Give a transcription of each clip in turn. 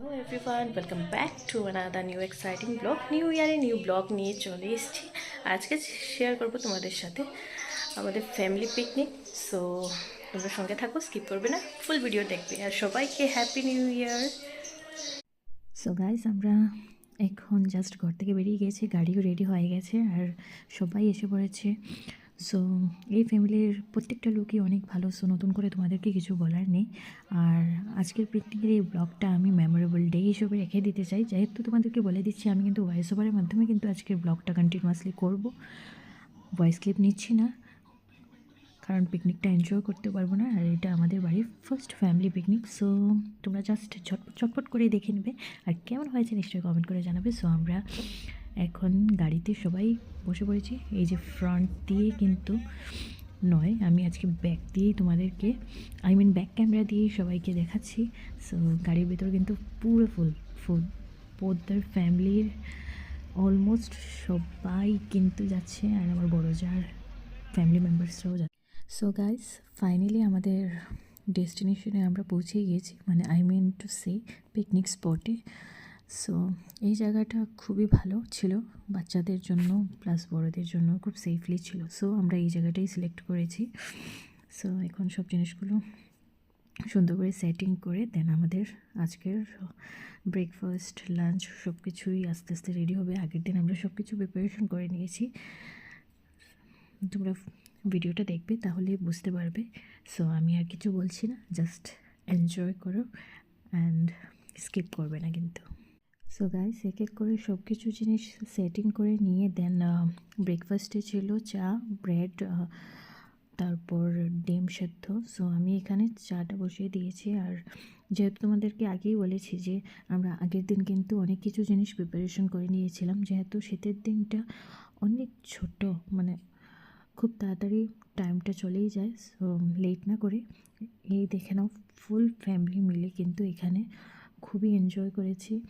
Hello everyone welcome back to another new exciting blog new ইয়ারে new blog নিয়ে চলে এসেছি। আজকে শেয়ার করব তোমাদের সাথে আমাদের ফ্যামিলি পিকনিক সো তোমরা সঙ্গে থাকো স্কিপ করবে না। ফুল ভিডিও দেখবে। আর সবাইকে happy new year so guys আমরা এখন জাস্ট ঘর থেকে বেরিয়ে গেছি। গাড়িও রেডি হয়ে গেছে। আর সবাই এসে পড়েছে। সো এই ফ্যামিলির প্রত্যেকটা লোকই অনেক ভালো। সো নতুন করে তোমাদেরকে কিছু বলার নেই। আর আজকের পিকনিকের এই ব্লগটা আমি মেমোরেবল ডে হিসেবে রেখে দিতে চাই। যেহেতু তোমাদেরকে বলে দিচ্ছি, আমি কিন্তু ভয়েস ওভারের মাধ্যমে কিন্তু আজকের ব্লগটা কন্টিনিউয়াসলি করব। ভয়েস ক্লিপ নিচ্ছি না, কারণ পিকনিকটা এনজয় করতে পারব না। আর এটা আমাদের বাড়ির ফার্স্ট ফ্যামিলি পিকনিক সো তোমরা জাস্ট ঝটপট চটপট করে দেখে নেবে। আর কেমন হয়েছে নিশ্চয়ই কমেন্ট করে জানাবে। সো আমরা এখন গাড়িতে সবাই বসে পড়েছি। এই যে ফ্রন্ট দিয়ে কিন্তু নয়, আমি আজকে ব্যাক দিয়েই তোমাদেরকে আই মিন ব্যাক ক্যামেরা দিয়েই সবাইকে দেখাচ্ছি। সো গাড়ির ভেতর কিন্তু পুরো ফুল ফুল পোদ্দার ফ্যামিলির অলমোস্ট সবাই কিন্তু যাচ্ছে আর আমার বড় যার ফ্যামিলি মেম্বার্সরাও যাচ্ছে। সো গাইস ফাইনালি আমাদের ডেস্টিনেশনে আমরা পৌঁছে গিয়েছি। মানে I mean to say picnic স্পটে সো এই জায়গাটা খুবই ভালো ছিল। বাচ্চাদের জন্য প্লাস বড়দের জন্য খুব সেফলি ছিল। সো আমরা এই জায়গাটাই সিলেক্ট করেছি। সো এখন সব জিনিসগুলো সুন্দর করে সেটিং করে দেন আমাদের আজকের ব্রেকফাস্ট লাঞ্চ সব কিছুই আস্তে আস্তে রেডি হবে। আগের দিন আমরা সব কিছু প্রিপারেশন করে নিয়েছি। তোমরা ভিডিওটা দেখবে তাহলে বুঝতে পারবে। সো আমি আর কিছু বলছি না জাস্ট এনজয় করো অ্যান্ড স্কিপ করবে না কিন্তু। সো গাইস এক এক করে সব কিছু জিনিস সেটিং করে নিয়ে দেন ব্রেকফাস্টে ছিল চা ব্রেড তারপর ডিম সেদ্ধ। সো আমি এখানে চাটা বসিয়ে দিয়েছি। আর যেহেতু তোমাদেরকে আগেই বলেছি যে আমরা আগের দিন কিন্তু অনেক কিছু জিনিস প্রিপারেশন করে নিয়েছিলাম, যেহেতু শীতের দিনটা অনেক ছোট মানে খুব তাড়াতাড়ি টাইমটা চলেই যায়। সো লেট না করে। এই দেখে নাও ফুল ফ্যামিলি মিলে কিন্তু এখানে খুবই এনজয় করেছি।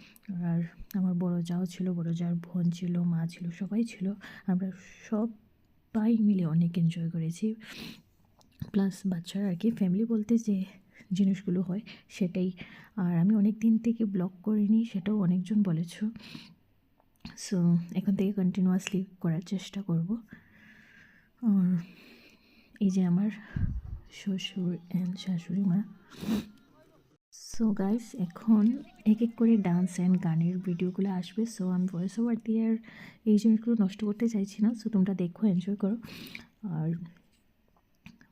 আর আমার বড় যাও ছিল বড় যার বোন ছিল, মা ছিল, সবাই ছিল। আমরা সবাই মিলে অনেক এনজয় করেছি। প্লাস বাচ্চারা আর কি ফ্যামিলি বলতে যে জিনিসগুলো হয় সেটাই। আর আমি অনেক দিন থেকে ব্লগ করিনি, সেটাও অনেকজন বলেছ। সো এখন থেকে কন্টিনিউয়াসলি করার চেষ্টা করব। আর এই যে আমার শ্বশুর অ্যান্ড শাশুড়ি মা সো গাইস এখন এক এক করে ডান্স অ্যান্ড গানের ভিডিওগুলো আসবে সো আমি ভয়েস ওভার দিয়ে আর এই জিনিসগুলো নষ্ট করতে চাইছি না সো তোমরা দেখো এনজয় করো আর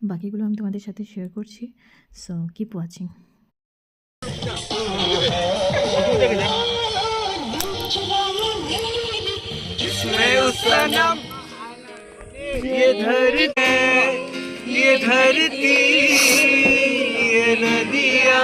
বাকিগুলো আমি তোমাদের সাথে শেয়ার করছি সো কিপ ওয়াচিং जिसमें उसका नाम ये धरती ये धरती ये नदिया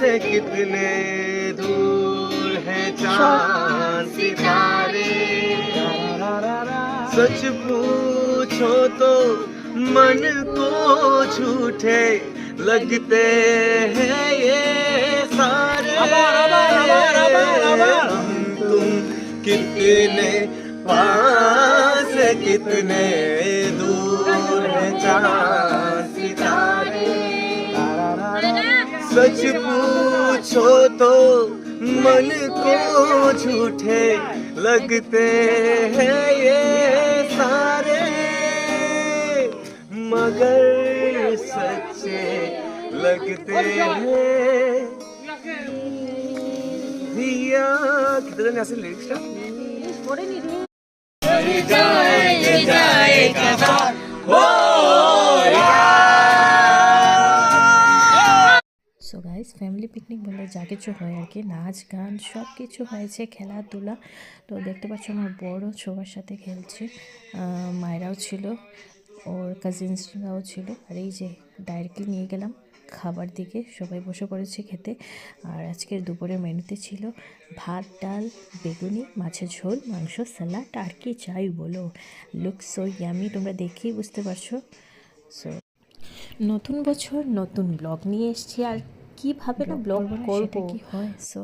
है कितने दूर है चाँद सितारे? सच पूछो तो मन को झूठे लगते हैं ये सारे। हम तुम कितने पास कितने दूर है चाँद? सच पूछो तो मन को झूठे लगते हैं ये सारे मगर सच्चे लगते हैं ऐसे लिरिक्स था जाएँगे जाएगा वो গাইস ফ্যামিলি পিকনিক বলে যা কিছু হয় আর কি। নাচ, গান সব কিছু হয়েছে, খেলাধুলা। তো দেখতে পাচ্ছ আমার বড় সবার সাথে খেলছে। মায়েরাও ছিল, ওর কাজিনসরাও ছিল। আর এই যে ডাইরেক্টলি নিয়ে গেলাম খাবার দিকে, সবাই বসে পড়েছে খেতে। আর আজকের দুপুরের মেনুতে ছিল ভাত, ডাল, বেগুনি, মাছের ঝোল, মাংস স্যালাড আর কি চাই বলো। লুক সো ইয়ামি তোমরা দেখেই বুঝতে পারছ। সো নতুন বছর, নতুন ব্লগ নিয়ে এসেছি আর কীভাবে না ব্লগ করব? কি হয়? সো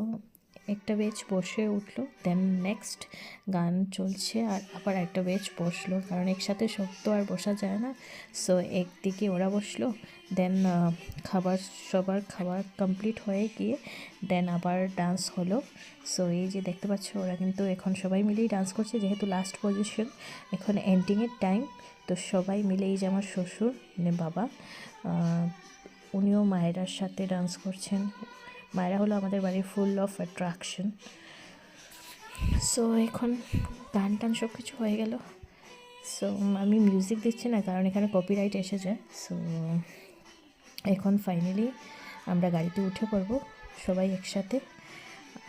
একটা বেচ বসে উঠল দেন নেক্সট গান চলছে আর আবার একটা বেচ বসল। কারণ একসাথে সব তো আর বসা যায় না। সো একদিকে ওরা বসল দেন খাবার সবার খাবার কমপ্লিট হয়ে গিয়ে দেন আবার ডান্স হলো। সো এই যে দেখতে পাচ্ছ ওরা কিন্তু এখন সবাই মিলেই ডান্স করছে যেহেতু লাস্ট পজিশন এখন এন্ডিংয়ের টাইম তো সবাই মিলে এই যে আমার শ্বশুর মানে বাবা উনিও মায়েরার সাথে ডান্স করছেন। মায়েরা হলো আমাদের বাড়ির ফুল অফ অ্যাট্রাকশন সো এখন গান টান সব কিছু হয়ে গেল। সো আমি মিউজিক দিচ্ছি না, কারণ এখানে কপিরাইট এসে যায় সো এখন ফাইনালি আমরা গাড়িতে উঠে পড়ব, সবাই একসাথে।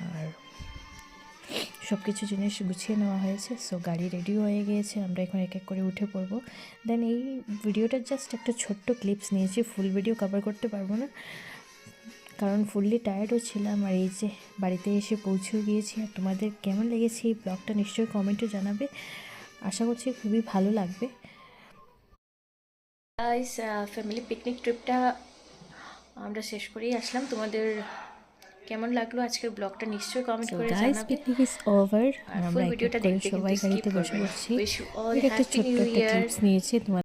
আর সব কিছু জিনিস গুছিয়ে নেওয়া হয়েছে সো গাড়ি রেডি হয়ে গিয়েছে, আমরা এখন এক এক করে উঠে পড়ব। দেন এই ভিডিওটার জাস্ট একটা ছোট্ট ক্লিপস নিয়েছি ফুল ভিডিও কভার করতে পারব না, কারণ ফুললি টায়ার্ডও ছিলাম, আর এই যে বাড়িতে এসে পৌঁছেও গিয়েছি, আর তোমাদের কেমন লেগেছে এই ব্লগটা নিশ্চয়ই কমেন্টে জানাবে। আশা করছি খুবই ভালো লাগবে। ফ্যামিলি পিকনিক ট্রিপটা আমরা শেষ করেই আসলাম। তোমাদের কেমন লাগল আজকের ব্লগটা নিশ্চয়ই কমেন্ট করে গাইস জানাবে। পিকনিক ইজ ওভার আর আমরা ভিডিওটা দেখতে দেখতে সবাই গাড়িতে বসে পড়ছি একটা ছোট্ট একটা টিপস ক্লিপস নিয়েছি তোমার